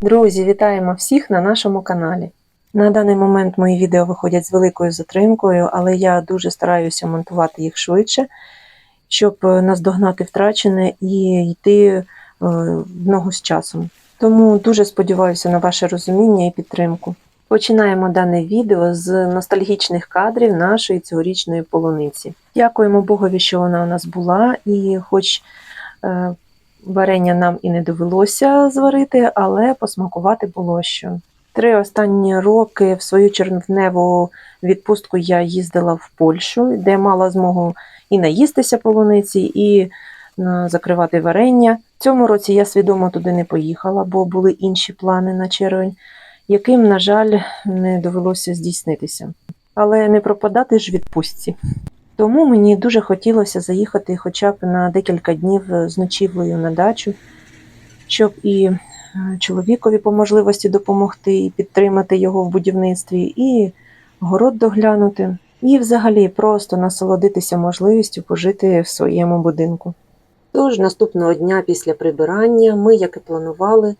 Друзі, вітаємо всіх на нашому каналі. На даний момент мої відео виходять з великою затримкою, але я дуже стараюся монтувати їх швидше, щоб е, наздогнати втрачене і йти е, в ногу з часом. Тому дуже сподіваюся на ваше розуміння і підтримку. Починаємо дане відео з ностальгічних кадрів нашої цьогорічної полуниці. Дякуємо Богові, що вона у нас була, і хоч е, варення нам і не довелося зварити, але посмакувати було що. Три останні роки в свою червневу відпустку я їздила в Польщу, де мала змогу і наїстися полуниці, і закривати варення. Цьому році я свідомо туди не поїхала, бо були інші плани на червень, яким, на жаль, не довелося здійснитися. Але не пропадати ж відпустці. Тому мені дуже хотілося заїхати хоча б на декілька днів з ночівлею на дачу, щоб і е, чоловікові по можливості допомогти і підтримати його в будівництві, і город доглянути, і взагалі просто насолодитися можливістю пожити в своєму будинку. Тож наступного дня після прибирання ми, як і планували,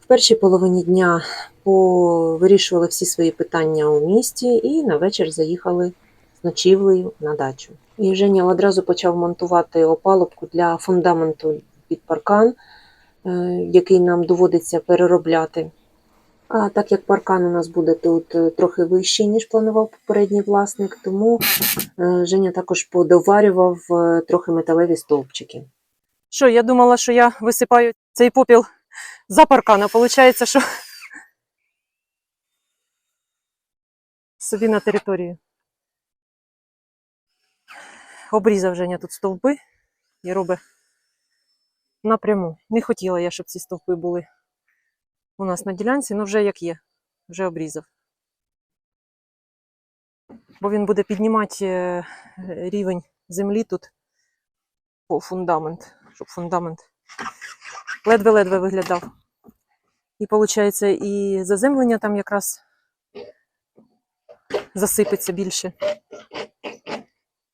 в першій половині дня повирішували всі свої питання у місті і на вечір заїхали з ночівлею на дачу. І Женя одразу почав монтувати опалубку для фундаменту під паркан, е, який нам доводиться переробляти. А так як паркан у нас буде тут е, трохи вищий, ніж планував попередній власник, тому е, Женя також подоварював трохи металеві стовпчики. Що, я думала, що я висипаю цей попіл за паркан, а виходить, що собі на територію. Обрізав Женя тут стовпи і робить напряму. Не хотіла я, щоб ці стовпи були у нас на ділянці, ну вже як є, вже обрізав. Бо він буде піднімати е, рівень землі тут по фундамент, щоб фундамент ледве-ледве виглядав. І виходить, і заземлення там якраз засипеться більше.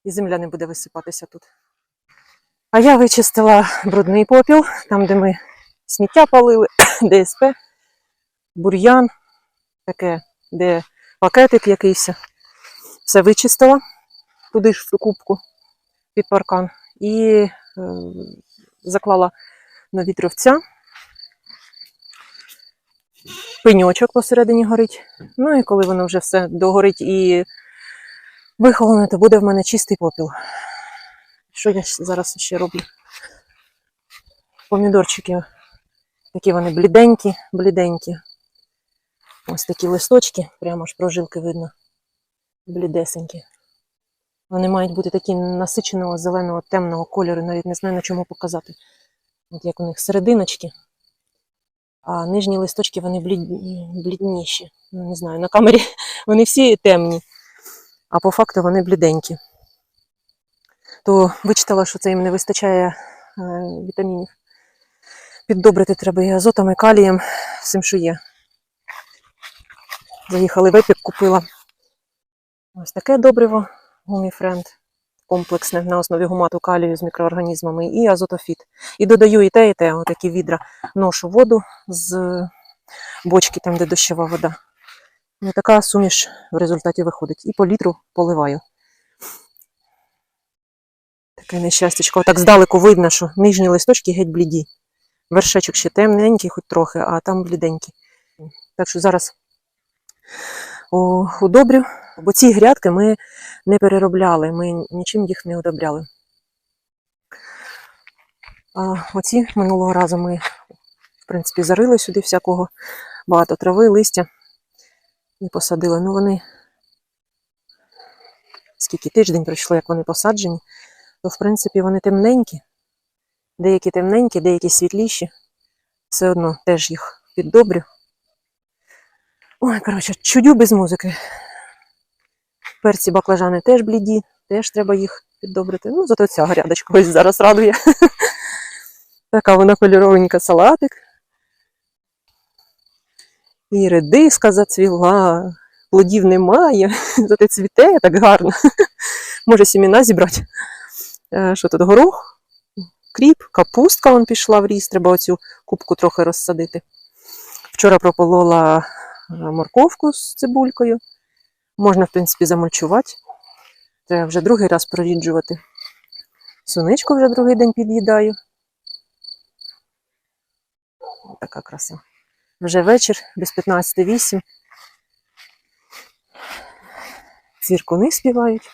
І земля не буде висипатися тут. А я вичистила брудний попіл, там, де ми сміття палили, ДСП, бур'ян, таке, де пакетик якийсь. Все вичистила туди ж в ту кубку під паркан і е, заклала нові травця. Пеньочок посередині горить. Ну і коли воно вже все догорить і вихолоне, то буде в мене чистий попіл. Що я зараз ще роблю? Помідорчики, такі вони бліденькі, бліденькі. Ось такі листочки, прямо ж прожилки видно, блідесенькі. Вони мають бути такі насиченого зеленого темного кольору, навіть не знаю на чому показати. От як у них серединочки. А нижні листочки вони блід... блідніші. Не знаю, на камері вони всі темні, а по факту вони бліденькі. То вичитала, що це їм не вистачає е, вітамінів. Піддобрити треба і азотом, і калієм, всім, що є. Заїхали в епік, купила ось таке добриво гуміфренд комплексне на основі гумату калію з мікроорганізмами і азотофіт. І додаю і те, і те, отакі відра. Ношу воду з бочки, там, де дощова вода. Така суміш в результаті виходить. І по літру поливаю. Таке нещастячко. Отак здалеку видно, що нижні листочки геть бліді. Вершечок ще темненький, хоч трохи, а там бліденький. Так що зараз удобрю. Бо ці грядки ми не переробляли, ми нічим їх не удобряли. А оці минулого разу ми, в принципі, зарили сюди всякого багато трави, листя і посадили. Ну вони скільки тиждень пройшло, як вони посаджені, то в принципі вони темненькі, деякі темненькі, деякі світліші. Все одно теж їх піддобрю. Ой, коротше, чудю без музики. Перці баклажани теж бліді, теж треба їх піддобрити. Ну, зато ця грядочка ось зараз радує. Така вона кольоровенька салатик. І редиска зацвіла, плодів немає, зате цвіте так гарно. Може сіміна зібрати. Е, Що тут горох, кріп, капустка вон пішла в ріс, треба оцю кубку трохи розсадити. Вчора прополола е, морковку з цибулькою. Можна, в принципі, замульчувати. Треба вже другий раз проріджувати. Суничку вже другий день під'їдаю. Така краса. Вже вечір, без 15.08. Цвіркуни співають.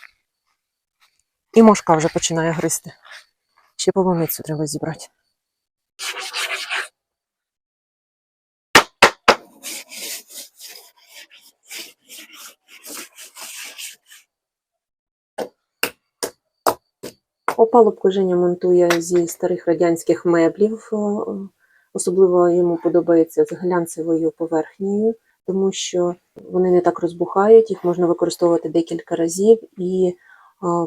І мошка вже починає гризти. Ще полуницю треба зібрати. Опалубку Женя монтує зі старих радянських меблів. Особливо йому подобається з глянцевою поверхнею, тому що вони не так розбухають, їх можна використовувати декілька разів, і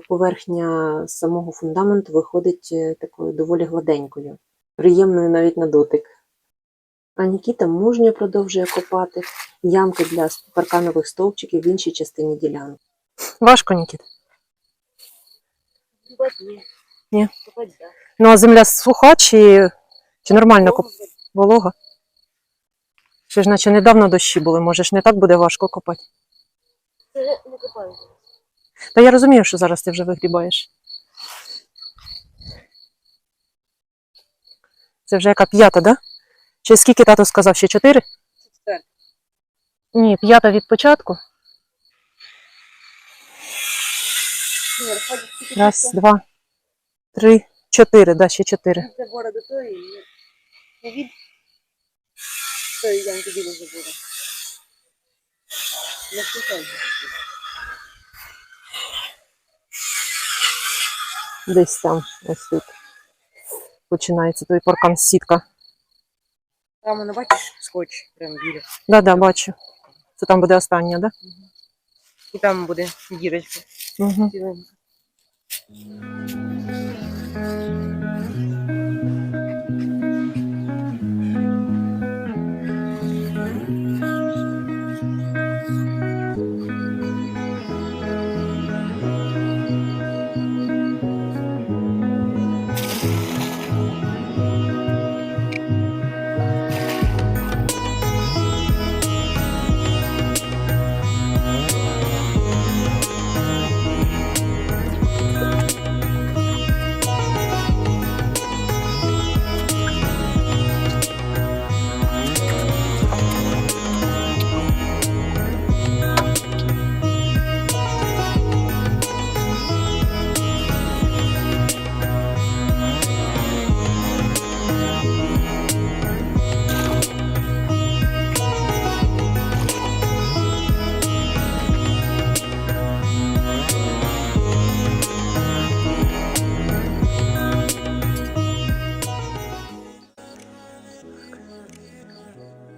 поверхня самого фундаменту виходить е, такою доволі гладенькою, приємною навіть на дотик. А Нікіта мужньо продовжує копати ямки для парканових стовпчиків в іншій частині ділянки. Важко, Нікіт. Ні. Ні? Ну, а земля суха чи, чи нормально коп... волога? Ще ж наче недавно дощі були, може ж не так буде важко копати. Це не копаю. Та я розумію, що зараз ти вже вигрібаєш. Це вже яка п'ята, да? Чи скільки тато сказав? Ще чотири? Четверта. Ні, п'ята від початку. Раз, два, три, чотири, да, ще чотири. забора до тої, від тої ямки біля забора. Не вступайте. Десь там, ось тут. Починається той паркан сітка. Там воно бачиш скотч прямо біля. Да-да, бачу. Це там буде остання, да? І там буде дірочка. Угу.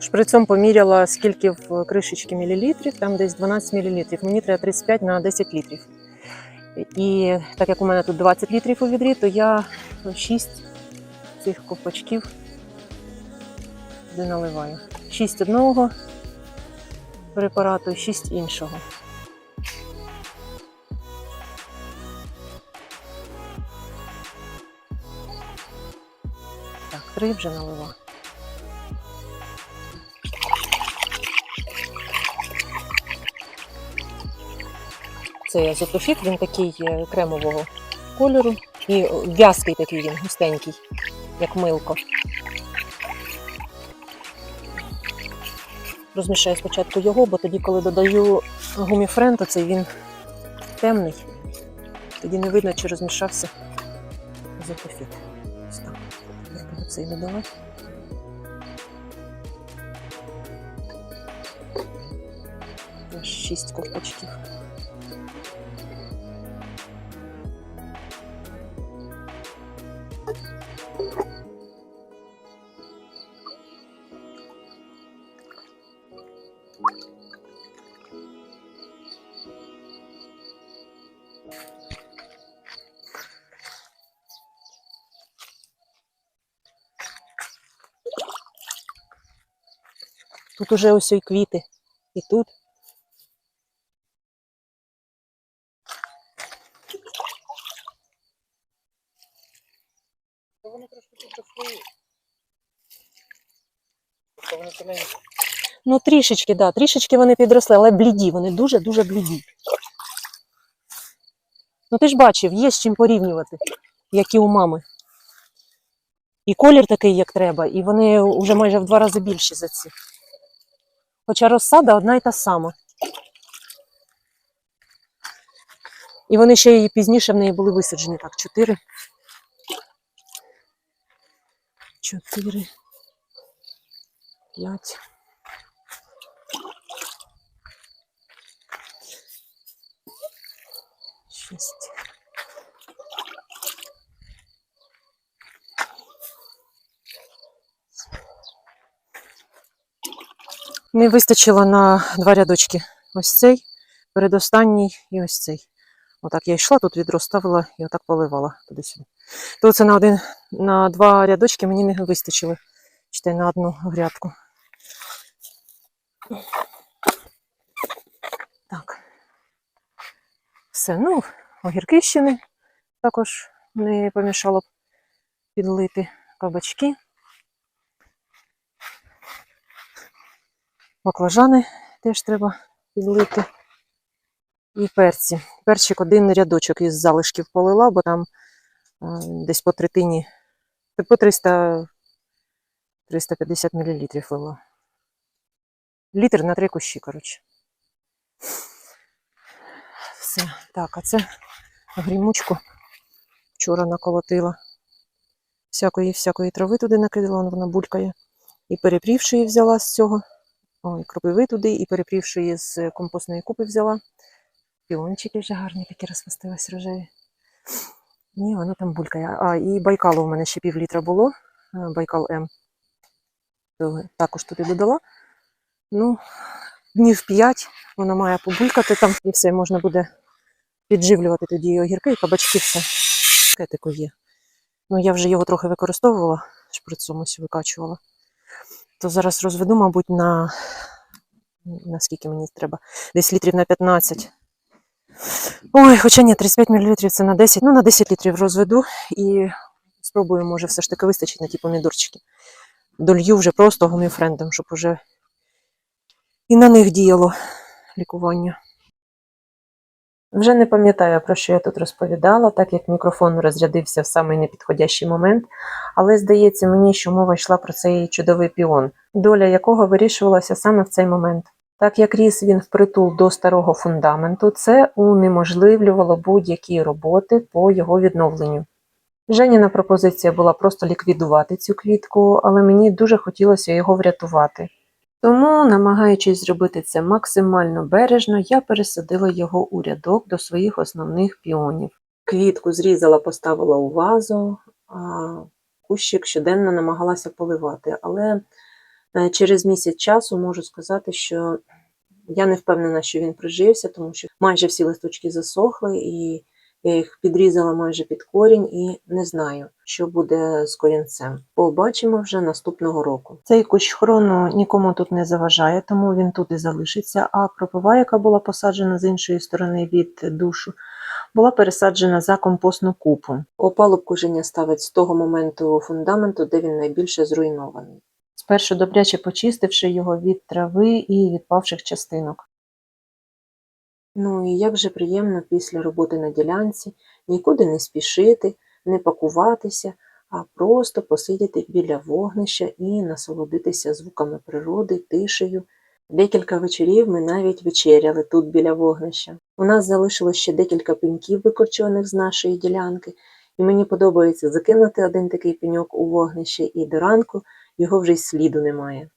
Шприцом поміряла, скільки в кришечці мілілітрів, там десь 12 мілілітрів. Мені треба 35 на 10 літрів. І так як у мене тут 20 літрів у відрі, то я 6 цих ковпачків наливаю. 6 одного препарату, 6 іншого. Так, три вже налила. Це азотофіт, він такий е, кремового кольору. І в'язкий такий він, густенький, як милко. Розмішаю спочатку його, бо тоді, коли додаю гуміфрен, то цей він темний. Тоді не видно, чи розмішався азотофіт. Ось буду цей додавати. Аж Шість ковпачків. Тут уже ось і квіти. І тут. То воно трошки підросли. Тобто воно. Ну, трішечки, да, трішечки вони підросли, але бліді, вони дуже-дуже бліді. Ну, ти ж бачив, є з чим порівнювати, як і у мами. І колір такий, як треба, і вони вже майже в два рази більші за ці. Хоча розсада одна й та сама. І вони ще і пізніше в неї були висаджені. Так, чотири. Чотири. П'ять. Шість. Не вистачило на два рядочки. Ось цей, передостанній і ось цей. Отак я йшла, тут відро ставила і отак поливала туди-сюди. То це на один, на два рядочки мені не вистачило. Чте на одну грядку. Так. Все, ну, огірки ще не також не помішало б підлити кабачки. Баклажани теж треба підлити. І перці. Перчик один рядочок із залишків полила, бо там е, десь по третині, по 300, 350 мл лила. Літр на три кущі, коротше. Все. Так, а це грімучку вчора наколотила. Всякої всякої трави туди накидала, вона булькає. І перепрівши її взяла з цього. Ой, кропиви туди, і перепрівши її з компостної купи взяла. Піончики вже гарні такі розпустились рожеві. Ні, воно там булькає. А, і байкалу у мене ще пів літра було. е, Байкал М. Також туди додала. Ну, днів 5 вона має побулькати там, і все, можна буде підживлювати тоді і огірки, і кабачки, все. Кетику є. Ну, я вже його трохи використовувала, шприцом ось викачувала. То зараз розведу, мабуть, на наскільки мені треба, десь літрів на 15. Ой, хоча ні, 35 мл це на 10, ну на 10 літрів розведу і спробую, може, все ж таки вистачить на ті помідорчики. Долью вже просто гоміфрендом, щоб уже і на них діяло лікування. Вже не пам'ятаю, про що я тут розповідала, так як мікрофон розрядився в самий непідходящий момент, але здається мені, що мова йшла про цей чудовий піон, доля якого вирішувалася саме в цей момент. Так як ріс він впритул до старого фундаменту, це унеможливлювало будь-які роботи по його відновленню. Женіна пропозиція була просто ліквідувати цю квітку, але мені дуже хотілося його врятувати. Тому, намагаючись зробити це максимально бережно, я пересадила його у рядок до своїх основних піонів. Квітку зрізала, поставила у вазу, а кущик щоденно намагалася поливати. Але е, через місяць часу можу сказати, що я не впевнена, що він прижився, тому що майже всі листочки засохли, і я їх підрізала майже під корінь і не знаю, що буде з корінцем. Побачимо вже наступного року. Цей кущ хрону нікому тут не заважає, тому він тут і залишиться. А кропива, яка була посаджена з іншої сторони від душу, була пересаджена за компостну купу. Опалубку Женя ставить з того моменту фундаменту, де він найбільше зруйнований. Спершу добряче почистивши його від трави і відпавших частинок. Ну і як же приємно після роботи на ділянці нікуди не спішити, не пакуватися, а просто посидіти біля вогнища і насолодитися звуками природи, тишею. Декілька вечорів ми навіть вечеряли тут біля вогнища. У нас залишилось ще декілька пеньків, викорчованих з нашої ділянки, і мені подобається закинути один такий пеньок у вогнище, і до ранку його вже й сліду немає.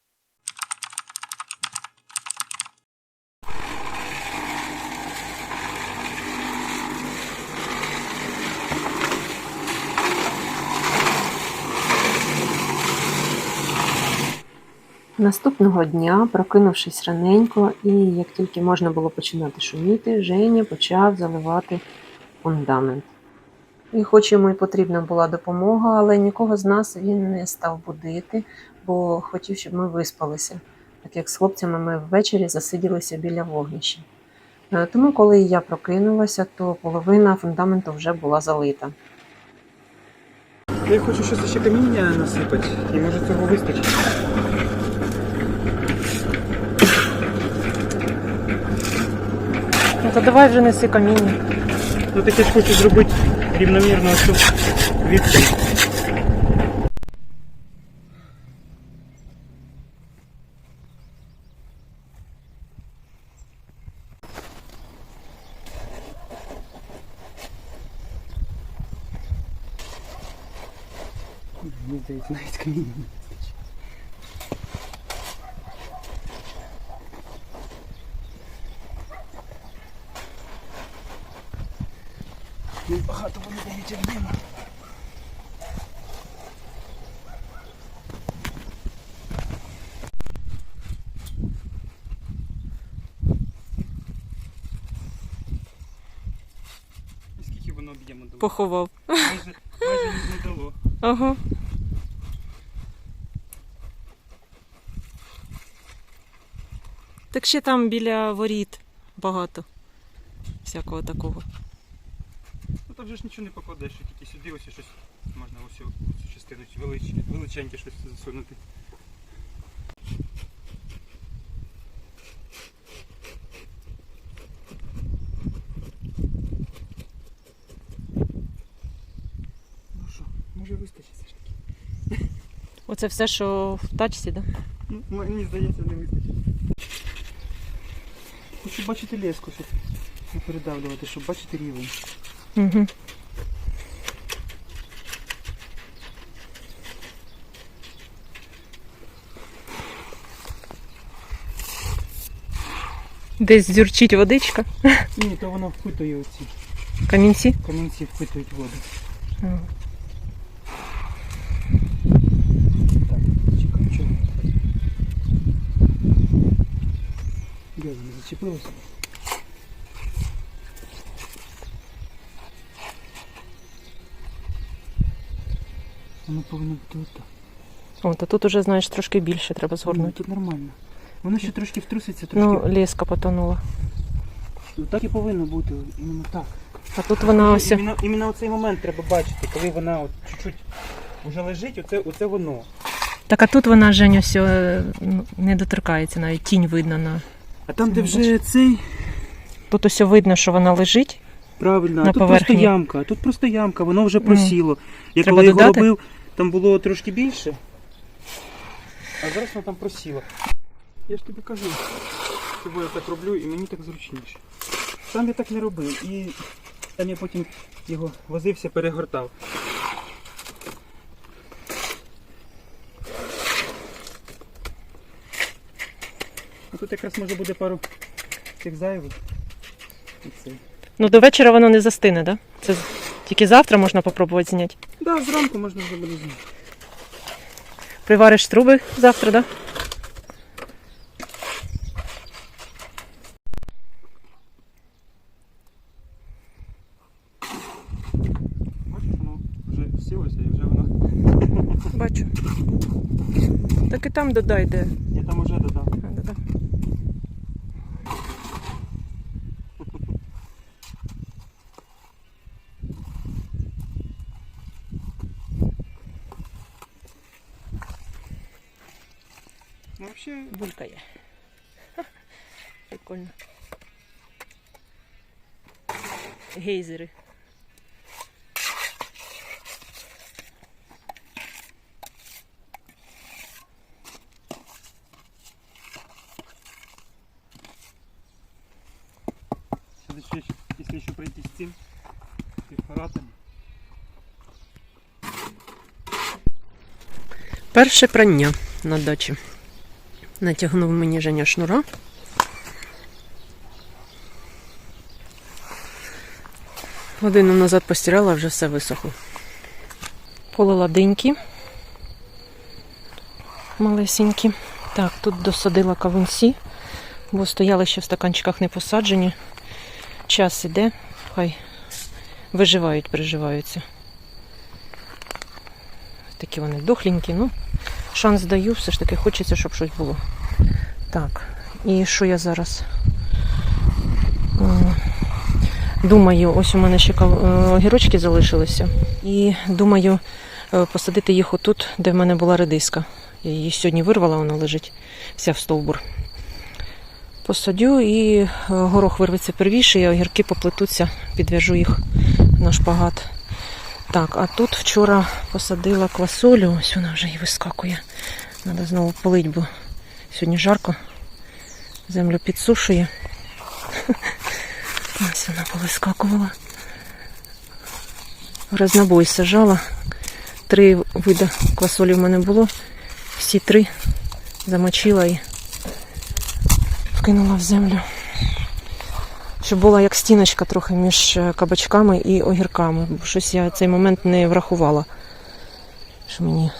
Наступного дня, прокинувшись раненько, і як тільки можна було починати шуміти, Женя почав заливати фундамент. І хоч йому й потрібна була допомога, але нікого з нас він не став будити, бо хотів, щоб ми виспалися, так як з хлопцями ми ввечері засиділися біля вогнища. Е, Тому, коли я прокинулася, то половина фундаменту вже була залита. Я хочу щось ще каміння насипати, і може цього вистачить. Та давай вже неси каміння. Ну таке ж хочу зробити рівномірно цю відстань. Мені здається, навіть каміння Поховав. Майже, майже не дало. Ага. Так ще там біля воріт багато всякого такого. Ну там вже ж нічого не покладеш, що тільки сюди ось щось можна ось цю цю частину велич, величеньке щось засунути. Ну що, може вистачить все ж таки. Оце все, що в тачці, да? Ну, мені здається, не вистачить. Хочу бачити леску, щоб не передавлювати, щоб бачити рівень. Угу. Десь зюрчить водичка, Ні, то воно впитує оці. камінці. Камінці впитують воду. Ага. Так, чекай, чого? Де воно? Воно повинно бути отак. О, то тут уже, знаєш, трошки більше треба Ну, згорнути. тут нормально. Воно ще трошки втруситься, трошки. Ну, леска потонула. Ну, так і повинно бути, іменно так. А тут вона ось. Іменно, іменно оцей момент треба бачити, коли вона от чуть-чуть вже лежить, оце, оце воно. Так, а тут вона Женя все ну, не доторкається, навіть тінь видно на. А там, де вже цей, Тут усе видно, що вона лежить. правильно, На тут поверхні. просто ямка, а тут просто ямка, воно вже просіло. Я Треба коли його додати? робив, там було трошки більше, а зараз воно там просіло. Я ж тобі кажу, що я так роблю і мені так зручніше. Там я так не робив і там я потім його возився, перегортав. Ну, Тут якраз може буде пару цих зайвих. Ну, до вечора воно не застине, да? Це тільки завтра можна попробувати зняти. Да, зранку можна вже буде зняти. Привариш труби завтра, да? Бачиш, воно вже сілося і вже воно. Бачу. Так і там додай, де. Я там уже Ну взагалі Булькає. Прикольно. Гейзери. Если еще пройти с тем перфоратом. Перше прання на дачі. Натягнув мені Женя шнура. Годину назад постирала, вже все висохло. Полила диньки. Малесенькі. Так, тут досадила кавунці, бо стояли ще в стаканчиках не посаджені. Час іде, хай виживають, приживаються. Такі вони дохленькі, ну, шанс даю, все ж таки хочеться, щоб щось було. Так, і що я зараз? Думаю, ось у мене ще е, огірочки залишилися. І думаю е, посадити їх отут, де в мене була редиска. Я її сьогодні вирвала, вона лежить вся в стовбур. посадю і е, горох вирветься первіше, і огірки поплетуться, підв'яжу їх на шпагат. Так, а тут вчора посадила квасолю, ось вона вже і вискакує. Треба знову полить, бо сьогодні жарко. Землю підсушує. Ось вона повискакувала. Разнобой сажала. Три види квасолі в мене було. Всі три замочила і вкинула в землю. Щоб була як стіночка трохи між е, кабачками і огірками. Бо щось я цей момент не врахувала. Що мені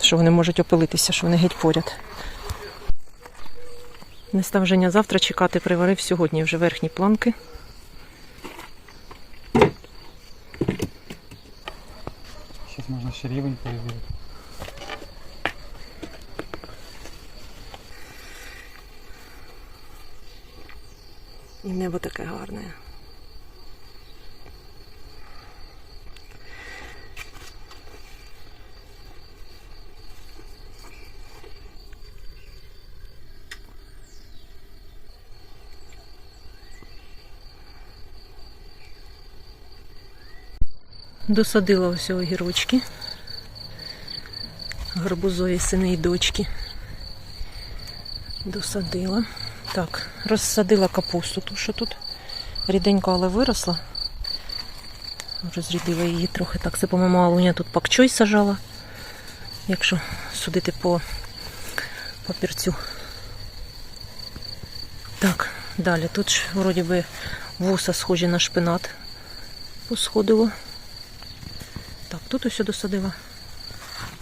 що вони можуть опилитися, що вони геть поряд. Не став Женя завтра чекати, приварив сьогодні вже верхні планки. Зараз можна ще рівень перевірити. І небо таке гарне. Досадила ось огірочки. Гарбузові сини і дочки. Досадила. Так, розсадила капусту, ту, що тут ріденько, але виросла. Розрядила її трохи так. Це, по-моєму, тут пакчой сажала, якщо судити по папірцю. Так, далі. Тут ж вроді би вуса схожі на шпинат посходило. Так, тут ось досадила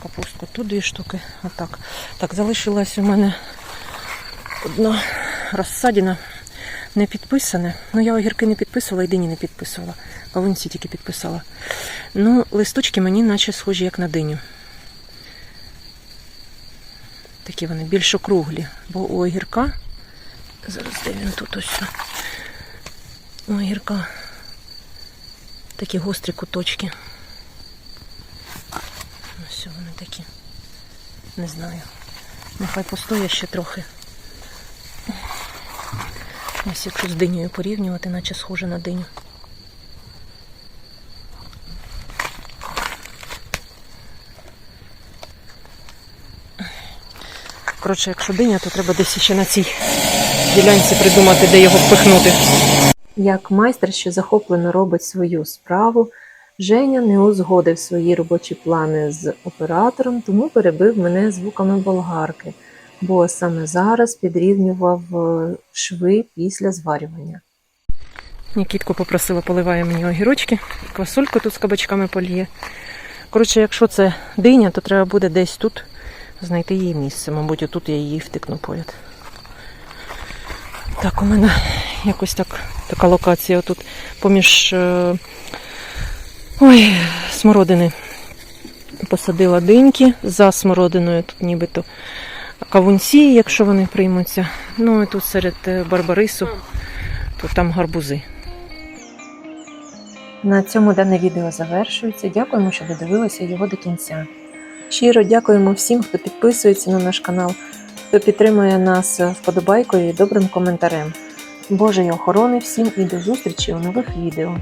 капустку, тут дві штуки. Отак. Так, залишилась у мене одна розсадіна не підписане. Ну, я огірки не підписувала, і дині не підписувала. Кавунці тільки підписала. Ну, листочки мені наче схожі, як на диню. Такі вони більш округлі. Бо у огірка. Зараз де він тут ось. У огірка такі гострі куточки. Ось вони такі. Не знаю. Нехай постоять ще трохи. Ось якщо з динею порівнювати, наче схоже на диню. Коротше, якщо диня, то треба десь ще на цій ділянці придумати, де його впихнути. Як майстер, що захоплено робить свою справу, Женя не узгодив свої робочі плани з оператором, тому перебив мене звуками болгарки, бо саме зараз підрівнював е, шви після зварювання. Нікітку попросила, поливає мені огірочки, квасольку тут з кабачками поліє. Коротше, якщо це диня, то треба буде десь тут знайти її місце. Мабуть, отут я її втикну поряд. Так, у мене якось так, така локація тут поміж е, ой, смородини. Посадила диньки за смородиною, тут нібито кавунці, якщо вони приймуться. Ну і тут серед е, барбарису, тут там гарбузи. На цьому дане відео завершується. Дякуємо, що додивилися його до кінця. Щиро дякуємо всім, хто підписується на наш канал, хто підтримує нас вподобайкою і добрим коментарем. Божої охорони всім і до зустрічі у нових відео.